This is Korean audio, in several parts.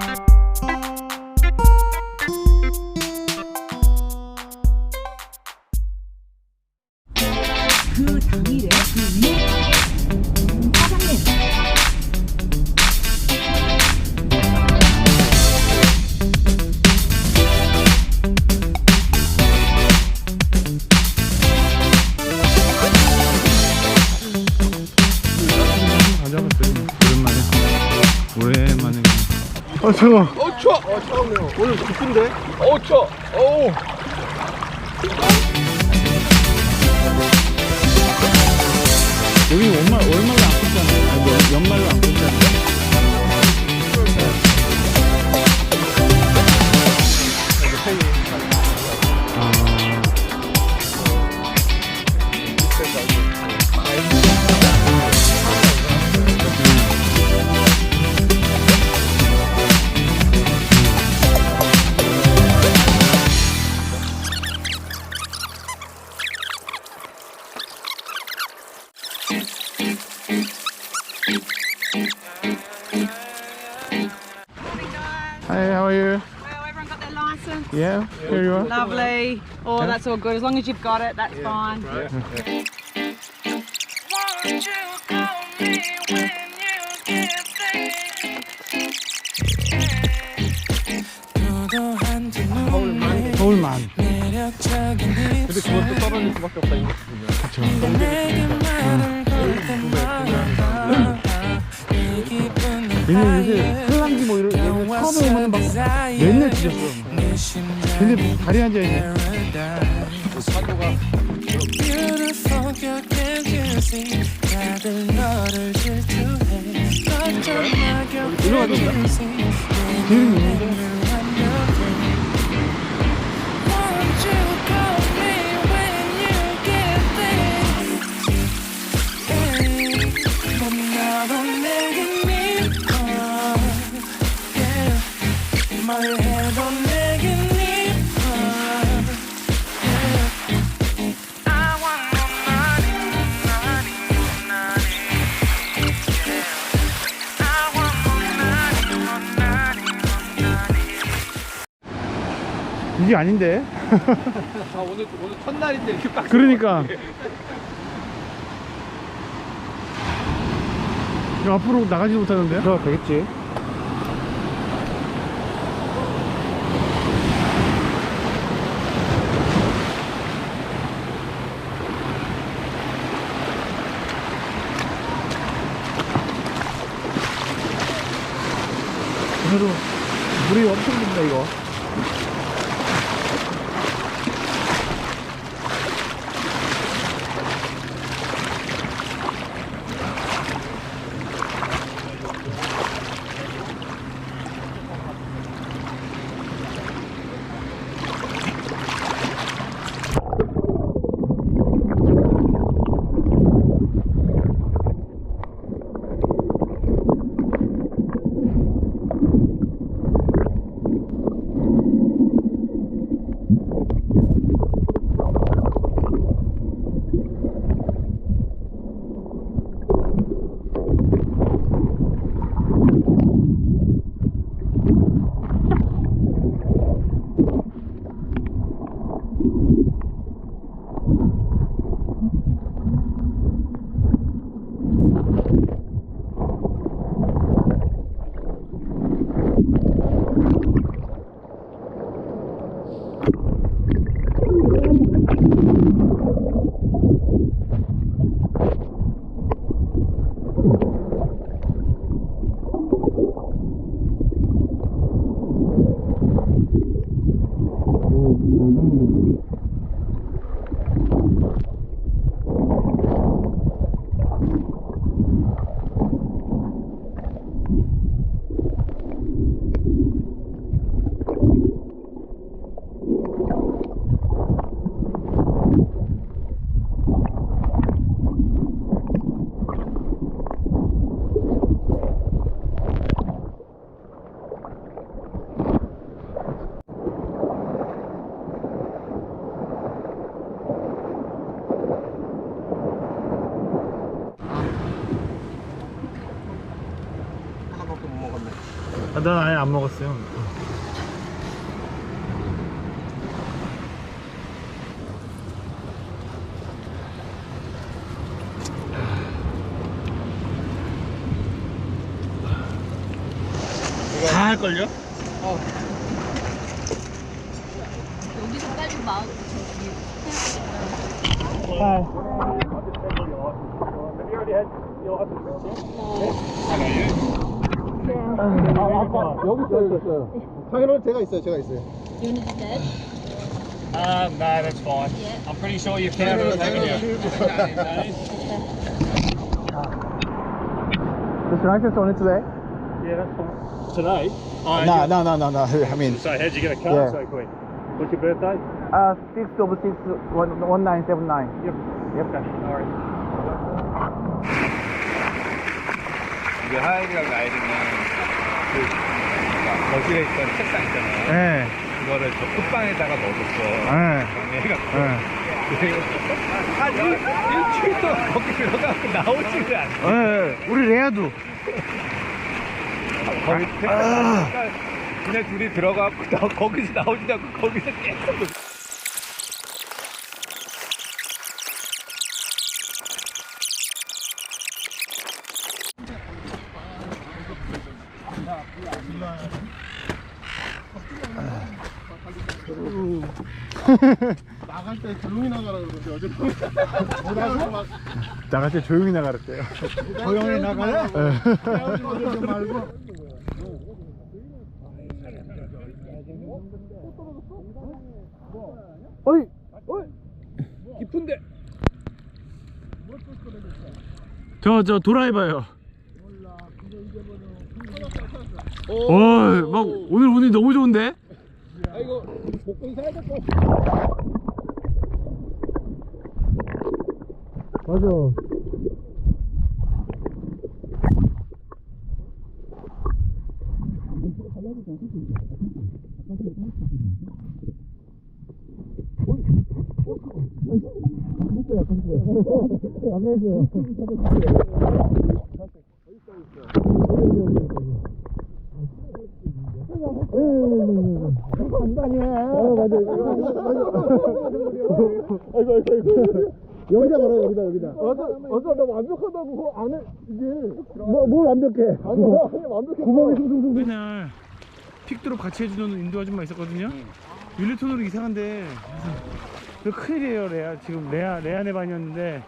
그 어, 차가워. 어 추워. 어 차가워요. 오늘 기쁜데? 어 추워. 어우. 여기 월말, 월말로 안 끊잖아. 아니, 뭐, 연말로 안 끊잖아. license. Yeah, here you are. Lovely. Oh, that's all good. As long as you've got it, that's fine. Won't you call me when you get there? 서울만. 매력적인 근데 그것도 떨어질 수밖에 없다 이거 보 얘네 요새 설랑기 뭐 이런, 얘네 처음에 오면 막 맨날 심장 근데 다리 앉아있네. Girl can't you see? 기름이 있는데. 이게 아닌데? 아 오늘 오늘 첫날인데 이렇게 빡. 그러니까. 앞으로 나가지 못하는데? 저 되겠지. 그래도 물이 엄청 든다 이거. 아, 난 아예 안 먹었어요. 다 할걸요? 여기서 빨리 마 음 여기 있어요, 여기 있어요. 당연히 제가 있어요, 제가 있어요. Unit is dead. Um, no, that's fine. I'm pretty sure you've found it, haven't you? Mr. Access on it today? yeah, that's fine. Today? Oh, No, no, no, no, no. I mean, So how'd you get a car Yeah. so quick? What's your birthday? uh, six double six one one nine seven nine. Yep. Yep. Okay, no worries. 이게 하이가 라이딩은 그 거실에 있던 책상 있잖아요. 네. 그거를 저 끝방에다가 넣어줬어. 네. 정리해갖고. 네. 한 일, 일주일 동안 거기 들어가고 나오지를 않아. 네. 우리 레아도. 거기 그러니까 그냥 둘이 들어가고 나 거기서 나오지도 않고 거기서 계속. 나갈 때 조용히 나가라 그러는데 어제 뭐라고 막 나갈 때 조용히 나가랬대요. 조용히 나가요? 네. 말고. 어이! 깊은데. 저, 저, 도라이버요. 어, 막, 오늘 운이 너무 좋은데? 아 이거 복근 살짝 거. 맞아. 아이고 아이고 아이고. 여기다 걸어 여기다 여기다. 아까 아까 나 완벽하다고 안에 이게 뭐 뭘 완벽해? 아니 아니 완벽해. 구멍이 숭숭숭. 맨날 픽드롭 같이 해주는 인도 아줌마 있었거든요. 율리톤으로 이상한데 그 큰일이에요 레아 지금 레아 레아 네 반이었는데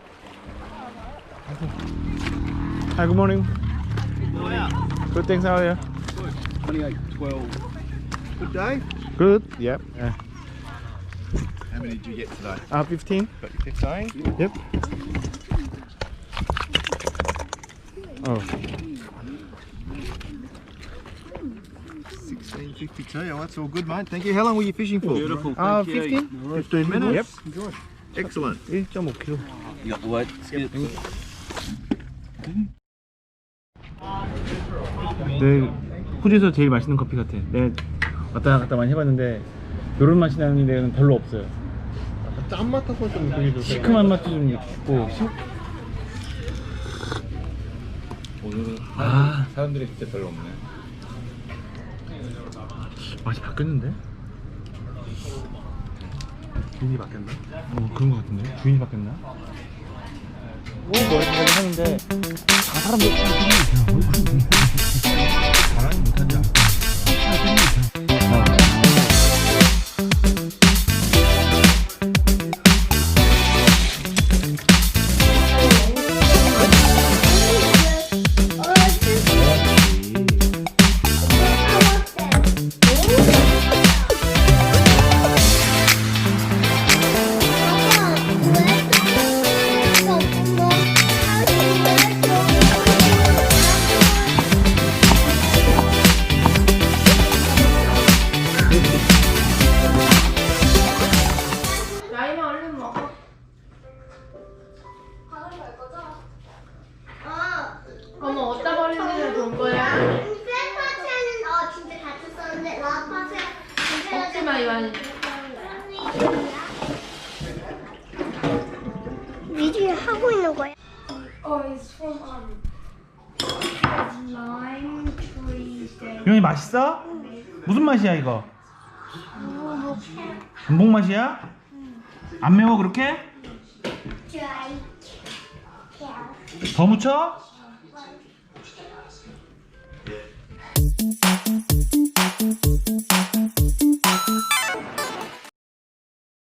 Hi, good morning. Good, thanks. How are you? 28, 12. Good day. Good. Yep. Yeah. How many did you get today? Uh, 15. Got your 15? Yep. Oh, 1652. Oh, that's all good, mate. Thank you. How long were you fishing for? Beautiful. uh, 15? 15 minutes? Yep. Excellent. 1.5kg. You got the word? Skip. 내 호주에서 제일 맛있는 커피 같아. 내가 왔다 갔다 많이 해봤는데 이런 맛이 나는 데는 별로 없어요. 짠맛하고 좀 느낌이 좀. 시큼한 맛도 좀 있고 시... 오늘은 아 사람들이 진짜 별로 없네. 맛이 바뀌었는데? 주인이 바뀌었나? 어 그런 거 같은데 주인이 바뀌었나? 뭐 뭐라고 하는데 다 사람들 잘하지 못하지 않아 어디다 버리는 돈 거야? 셀파체는 어 진짜 다쳤었는데 라파체 먹지 마 이완이. 위주에 하고 있는 거야. Oh, it's from um lime tree 용이 맛있어? 무슨 맛이야 이거? 전복 맛이야? 안 매워 그렇게? 더 묻혀? Thank you.